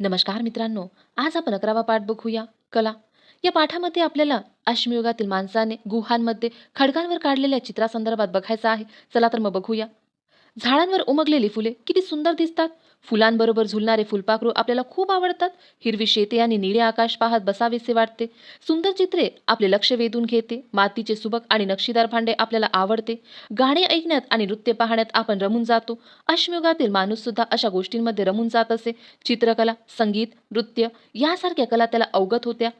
नमस्कार मित्रांनो आज आपण अकरावा पाठ बघूया. कला. या पाठामध्ये आपल्याला अश्मयुगातील माणसाने गुहांमध्ये खडकांवर काढलेल्या चित्रासंदर्भात बघायचं आहे. चला तर मग बघूया. झाडांवर उमगलेली फुले किती सुंदर दिसतात. फुलांबरोबर झुलणारे फुलपाखरू आपल्याला खूप आवडतात. हिरवी शेते आणि निळे आकाश पाहत बसावेसे वाटते. सुंदर चित्रे आपले लक्ष वेधून घेते. मातीचे सुबक आणि नक्षीदार भांडे आपल्याला आवडते. गाणे ऐकण्यात आणि नृत्य पाहण्यात आपण रमून जातो. अश्मयुगातील माणूस सुद्धा अशा गोष्टींमध्ये रमून जात असे. चित्रकला संगीत नृत्य यासारख्या कला त्याला अवगत होत्या.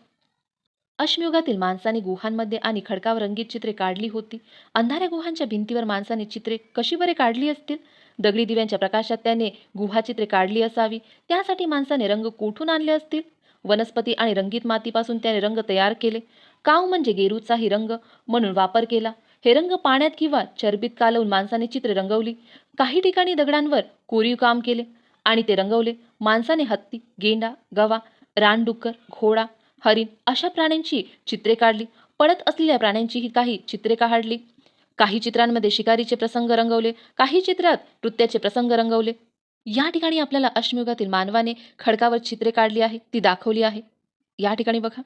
अश्मयुगातील माणसाने गुहांमध्ये आणि खडकावर रंगीत चित्रे काढली होती. अंधाऱ्या गुहांच्या भिंतीवर माणसाने चित्रे कशी बरे काढली असतील? दगडी दिव्यांच्या प्रकाशात त्याने गुहाचित्रे काढली असावी. त्यासाठी माणसाने रंग कोठून आणले असतील? वनस्पती आणि रंगीत मातीपासून त्याने रंग तयार केले. काव म्हणजे गेरूचाही रंग म्हणून वापर केला. हे रंग पाण्यात किंवा चरबीत कालवून माणसाने चित्रे रंगवली. काही ठिकाणी दगडांवर कोरीव काम केले आणि ते रंगवले. माणसाने हत्ती गेंडा गवा रानडुक्कर घोडा हरिण अशा प्राण्यांची चित्रे काढली. पडत असलेल्या प्राण्यांचीही काही चित्रे काढली. काही चित्रांमध्ये शिकारीचे प्रसंग रंगवले. काही चित्रात नृत्याचे प्रसंग रंगवले. या ठिकाणी आपल्याला अश्मयुगातील मानवाने खडकावर चित्रे काढली आहे. ती दाखवली आहे. या ठिकाणी बघा.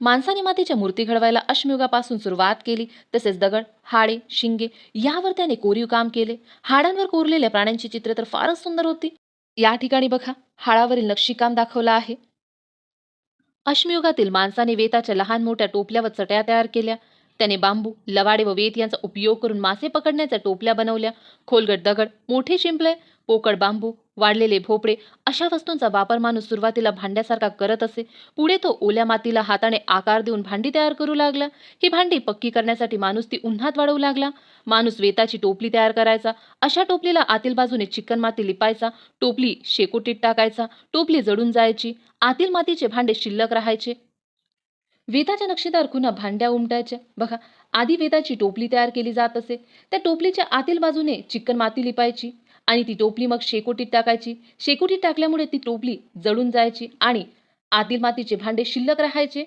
माणसाने मातीच्या मूर्ती घडवायला अश्मयुगापासून सुरुवात केली. तसेच दगड हाडे शिंगे यावर त्याने कोरीव काम केले. हाडांवर कोरलेल्या प्राण्यांची चित्रे तर फारच सुंदर होती. या ठिकाणी बघा हाळावरील नक्षीकाम दाखवलं आहे. अश्मयुगातील माणसाने वेताच्या लहान मोठ्या टोपल्या व चटया तयार केल्या. त्याने बांबू लवाडे व वेत यांचा उपयोग करून मासे पकडण्याच्या टोपल्या बनवल्या. खोलगट दगड मोठे शिंपले पोकळ बांबू वाढलेले भोपळे अशा वस्तूंचा वापर माणूस सुरुवातीला भांड्यासारखा करत असे. पुढे तो ओल्या मातीला हाताने आकार देऊन भांडी तयार करू लागला. ही भांडी पक्की करण्यासाठी माणूस ती उन्हात वाढवू लागला. माणूस वेताची टोपली तयार करायचा. अशा टोपलीला आतील बाजूने चिकन माती लिपायचा. टोपली शेकोटीत टाकायचा. टोपली जळून जायची. आतील मातीचे भांडे शिल्लक राहायचे. वेताच्या नक्षीदार खुना भांड्या उमटायच्या. बघा आधी वेताची टोपली तयार केली जात असे. त्या टोपलीच्या आतील बाजूने चिकन माती लिपायची. आणि ती टोपली मग शेकोटीत टाकायची. शेकोटीत टाकल्यामुळे ती टोपली जळून जायची आणि आतील मातीचे भांडे शिल्लक राहायचे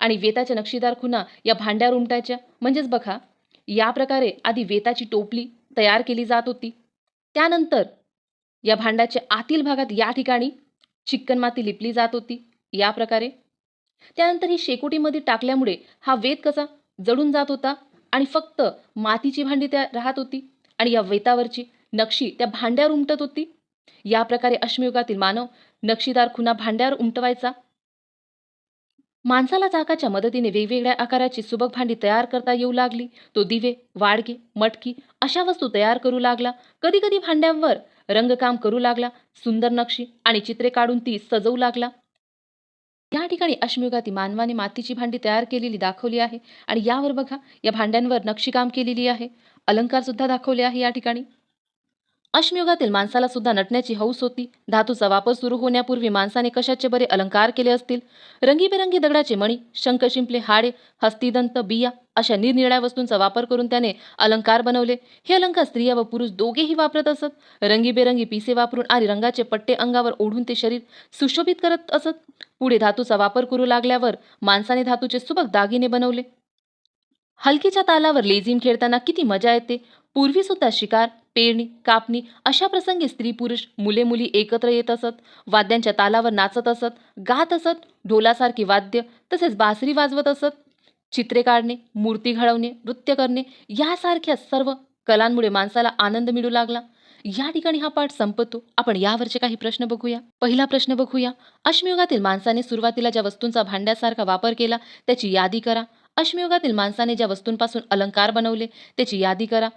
आणि वेताच्या नक्षीदार खुना या भांड्यावर उमटायच्या. म्हणजेच बघा या प्रकारे आधी वेताची टोपली तयार केली जात होती. त्यानंतर या भांड्याच्या आतील भागात या ठिकाणी चिकन माती लिपली जात होती. या प्रकारे. त्यानंतर ही शेकोटीमध्ये टाकल्यामुळे हा वेत कसा जळून जात होता आणि फक्त मातीची भांडी त्या राहत होती आणि या वेतावरची. नक्षी त्या भांड्यावर उमटत होती. या प्रकारे अश्मयुगातील मानव नक्षीदार खुना भांड्यावर उमटवायचा. माणसाला चाकाच्या मदतीने वेगवेगळ्या आकाराची सुबक भांडी तयार करता येऊ लागली. तो दिवे वाडगे मटकी अशा वस्तू तयार करू लागला. कधी कधी भांड्यांवर रंगकाम करू लागला. सुंदर नक्षी आणि चित्रे काढून ती सजवू लागला. या ठिकाणी अश्मयुगाती मानवाने मातीची भांडी तयार केलेली दाखवली आहे. आणि यावर बघा या भांड्यांवर नक्षीकाम केलेली आहे. अलंकार सुद्धा दाखवले आहे या ठिकाणी. अश्मयुगातील माणसाला सुद्धा नटण्याची हौस होती. धातूचा वापर सुरू होण्यापूर्वी माणसाने कशाचे बरे अलंकार केले असतील? रंगीबेरंगी दगडाचे मणी शंख शिंपले हाडे हस्तिदंत बिया अशा निरनिळ्या वस्तूंचा वापर करून त्याने अलंकार बनवले. हे अलंकार स्त्रिया व पुरुष दोघेही वापरत असत. रंगीबेरंगी पिसे वापरून आणि रंगाचे पट्टे अंगावर ओढून ते शरीर सुशोभित करत असत. पुढे धातूचा वापर करू लागल्यावर माणसाने धातूचे सुबक दागिने बनवले. हलकीच्या तालावर लेझिम खेळताना किती मजा येते. पूर्वीसुद्धा शिकार पेरणी कापणी अशा प्रसंगी स्त्री पुरुष मुले मुली एकत्र येत असत वाद्यांच्या तालावर नाचत असत गात असत ढोलासारखी वाद्य तसेच बासरी वाजवत असत. चित्रे काढणे मूर्ती घडवणे नृत्य करणे यासारख्या सर्व कलांमुळे माणसाला आनंद मिळू लागला. या ठिकाणी हा पाठ संपतो. आपण यावरचे काही प्रश्न बघूया. पहिला प्रश्न बघूया. अश्मयुगातील माणसाने सुरुवातीला ज्या वस्तूंचा भांड्यासारखा वापर केला त्याची यादी करा. अश्मयुगातील माणसाने ज्या वस्तूंपासून अलंकार बनवले त्याची यादी करा.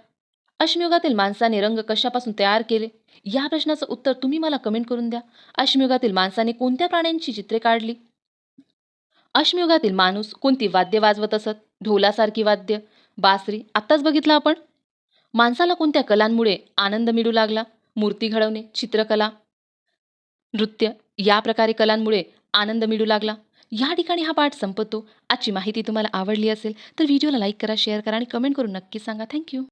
अश्मयुगातील माणसाने रंग कशापासून तयार केले? या प्रश्नाचं उत्तर तुम्ही मला कमेंट करून द्या. अश्मयुगातील माणसाने कोणत्या प्राण्यांची चित्रे काढली? अश्मयुगातील माणूस कोणती वाद्य वाजवत असत? ढोलासारखी वाद्य? बासरी? आत्ताच बघितलं आपण? माणसाला कोणत्या कलांमुळे आनंद मिळू लागला? मूर्ती घडवणे चित्रकला? नृत्य? या प्रकारे कलांमुळे आनंद मिळू लागला? या ठिकाणी हा पाठ संपतो. आजची माहिती तुम्हाला आवडली असेल तर व्हिडिओला लाईक करा शेअर करा आणि कमेंट करून नक्की सांगा. थँक्यू